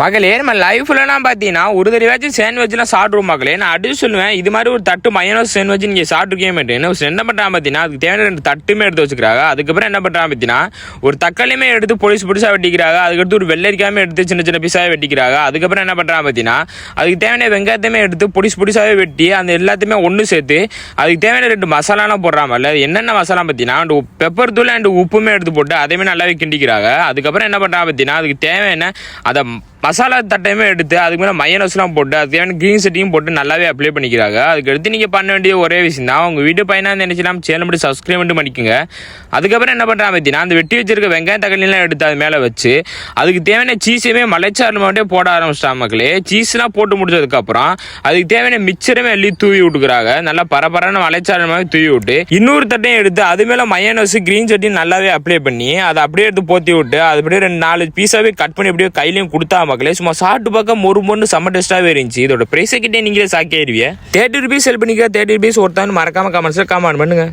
மக்களே நம்ம லைஃப்லலாம் பார்த்தீங்கன்னா ஒரு தடவையாச்சும் சாண்ட்விச்லாம் சாப்பிடுவோம் மக்களே நான் அடிச்சு சொல்லுவேன் இது மாதிரி ஒரு தட்டு மயனோ சாண்ட்விச் நீங்கள் சாப்பிட்டுருக்கே மாட்டேன் என்ன பண்ணுறான் பார்த்தீங்கன்னா அதுக்கு தேவையான ரெண்டு தட்டுமே எடுத்து வச்சுக்கிறாங்க. அதுக்கப்புறம் என்ன பண்ணுறான் பார்த்தீங்கன்னா ஒரு தக்காளியுமே எடுத்து பொடிசு பொடிசாக வெட்டிக்கிறாங்க. அதுக்கடுத்து ஒரு வெள்ளரிக்காயுமே எடுத்து சின்ன சின்ன பீஸாக வெட்டிக்கிறாங்க. அதுக்கப்புறம் என்ன பண்ணுறான் பார்த்தீங்கன்னா அதுக்கு தேவையான வெங்காயத்தையுமே எடுத்து பொடிசு பொடிசாகவே வெட்டி அந்த எல்லாத்தையுமே ஒன்று சேர்த்து அதுக்கு தேவையான ரெண்டு மசாலாலாம் போடுறாமல்ல இல்லை என்னென்ன மசாலா பார்த்தீங்கன்னா அண்டு பெப்பர் தூள் அண்ட் உப்புமே எடுத்து போட்டு அதையுமே நல்லாவே கிண்டிக்கிறாங்க. அதுக்கப்புறம் என்ன பண்ணுறான் பார்த்தீங்கன்னா அதுக்கு தேவையான அதை மசாலா தட்டையுமே எடுத்து அதுக்கு மேலே மயனஸ்லாம் போட்டு அதுக்கு தேவையான க்ரீன் செட்டியும் போட்டு நல்லாவே அப்ளை பண்ணிக்கிறாங்க. அதுக்கு எடுத்து நீங்கள் பண்ண வேண்டிய ஒரே விஷயம் தான் உங்கள் வீட்டு பையனாக நினைச்சலாம் சேனல் மட்டும் சப்ஸ்கிரைப் மட்டும் பண்ணிக்கோங்க. அதுக்கப்புறம் என்ன பண்ணுறான் பார்த்தீங்கன்னா அந்த வெட்டி வச்சிருக்க வெங்காயம் தக்காளிலாம் எடுத்து அது மேலே வச்சு அதுக்கு தேவையான சீஸையுமே மலைச்சாரில் மட்டும் போட ஆரம்பிச்சிட்டா மக்களே. சீஸ்லாம் போட்டு முடிச்சதுக்கப்புறம் அதுக்கு தேவையான மிச்சருமே அள்ளி தூவி விட்டுக்கிறாங்க. நல்லா பரபரான மலைச்சாறு மாதிரி தூவி விட்டு இன்னொரு தட்டையும் எடுத்து அது மேலே மயனஸ் க்ரீன் சட்டி நல்லாவே அப்ளை பண்ணி அதை அப்படியே எடுத்து போத்தி விட்டு அது அப்படியே ரெண்டு நாலு பீஸாவே கட் பண்ணி அப்படியே கையிலையும் கொடுத்தா பார்க்கல சும்மா சாப்பிட்டு பார்க்க மொறு மொறு செம்ம டேஸ்ட்டாகவே இருந்துச்சு. இதோட ப்ரைஸை கிட்டே நீங்களே சாக்கிடுவீங்க தேர்ட்டி ருபீஸ் செல் பண்ணிக்க தேர்ட்டி ருபீஸ் ஒருத்தான் மறக்காம கமெண்ட்ஸில் கமெண்ட் பண்ணுங்க.